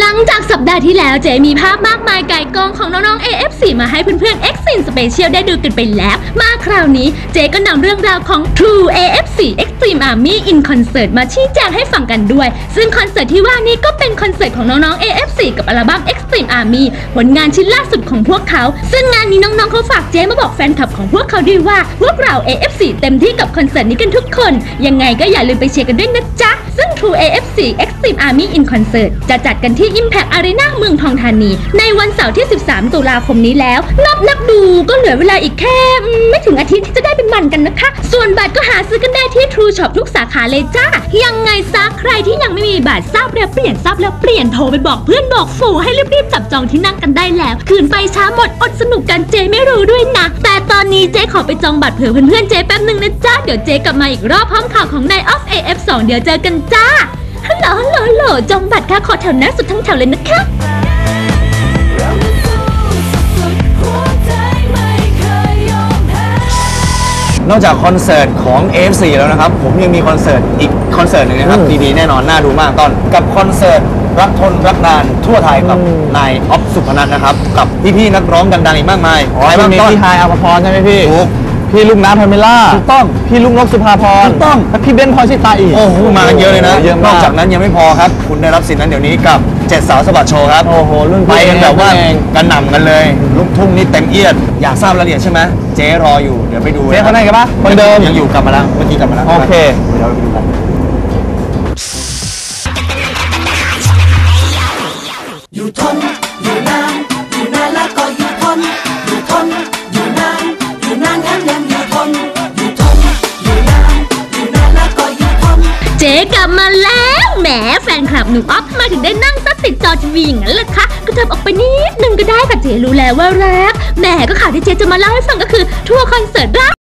หลังจากสัปดาห์ที่แล้วเจมีภาพมากมายไก่กองของน้องๆ AF4 มาให้เพื่อนๆ X Sin Special ได้ดูกันไปแล้ว มาคราวนี้เจก็นำเรื่องราวของ True AF4 Extreme Army in Concert มาชี้แจงให้ฟังกันด้วย ซึ่งคอนเสิร์ตที่ว่านี้ก็เป็นคอนเสิร์ตของน้องๆ AF4 กับอัลบั้ม Extreme Army ผลงานชิ้นล่าสุดของพวกเขา ซึ่งงานนี้น้องๆเขาฝากเจมาบอกแฟนคลับของพวกเขาด้วยว่า พวกเรา AF4 เต็มที่กับคอนเสิร์ตนี้กันทุกคน ยังไงก็อย่าลืมไปเชียร์กันด้วยนะจ๊ะ ซึ่ง True AF4 Extreme Army in Concert จะจัดกันที่ที่ Impact Arena เมืองทองธานี ในวันเสาร์ที่ 13 ตุลาคมนี้แล้ว นับนับดูก็เหลือเวลาอีกแค่ ไม่ถึงอาทิตย์ที่จะได้เป็นมันกันนะคะ ส่วนบัตรก็หาซื้อกันได้ที่ True Shop ทุกสาขาเลยจ้า ยังไงซะใครที่ยังไม่มีบัตรทราบแล้วเปลี่ยนทราบแล้วเปลี่ยนโทรไปบอกเพื่อนบอกฝูให้รีบๆจับจองที่นั่งกันได้แล้ว คืนไปช้าหมดอดสนุกกันเจไม่รู้ด้วยนะ แต่ตอนนี้เจขอไปจองบัตรเผื่อเพื่อนๆเจแป๊บหนึ่งนะจ้าเดี๋ยวเจกลับมาอีกรอบพร้อมข่าวของนาย of AF2 เดี๋ยวเจอกันจ้าฮัลโหลฮัลโหล ฮัลโหลจองบัตรค่ะขอแถวหน้าสุดทั้งแถวเลยนะคะนอกจากคอนเสิร์ตของ AFC แล้วนะครับ ผมยังมีคอนเสิร์ตอีกคอนเสิร์ตหนึ่งนะครับ ดีๆ แน่นอน น่าดูมากต้นกับคอนเสิร์ตรักทนรักนานทั่วไทยกับนายออฟสุพนัทนะครับ กับพี่ๆนักร้องดังๆอีกมากมายอ๋อใครบ้างมีต้นพี่ฮายอภพรใช่ไหมพี่ถูก พี่ลูกน้ำพาเมล่าถูกต้องพี่ลูกนกสุภาพรถูกต้อง และพี่เบนซ์พรชิตาอีก โอ้โหมากันเยอะเลยนะเยอะนมาอกกจากนั้นยังไม่พอครับ คุณได้รับสิทธิ์นั้นเดี๋ยวนี้กับเจ็ดสาวสะบัดโชว์ครับ โอ้โหรุ่นพี่ไปกันแบบว่าเองกันหน่ำกันเลยลูกทุ่งนี่เต็มเอียด อยากทราบรายละเอียดใช่ไหมเจ๊รออยู่เดี๋ยวไปดูเจ๊คนไหนกันปะคนเดิม ยังอยู่กลับมาแล้วเมื่อกี้กลับมาแล้วโอเค เดี๋ยวเราไปดูกัน อยู่ทนอยู่นาน เจ๊กลับมาแล้วแหมแฟนคลับหนุ่มออฟมาถึงได้นั่งซัดติดจอทีวีอย่างนั้นล่ะคะก็เถิบออกไปนิดนึงก็ได้ค่ะเจ๊รู้แล้วว่ารักแหมก็ข่าวที่เจ๊จะมาเล่าให้ฟังก็คือทัวร์คอนเสิร์ตรัก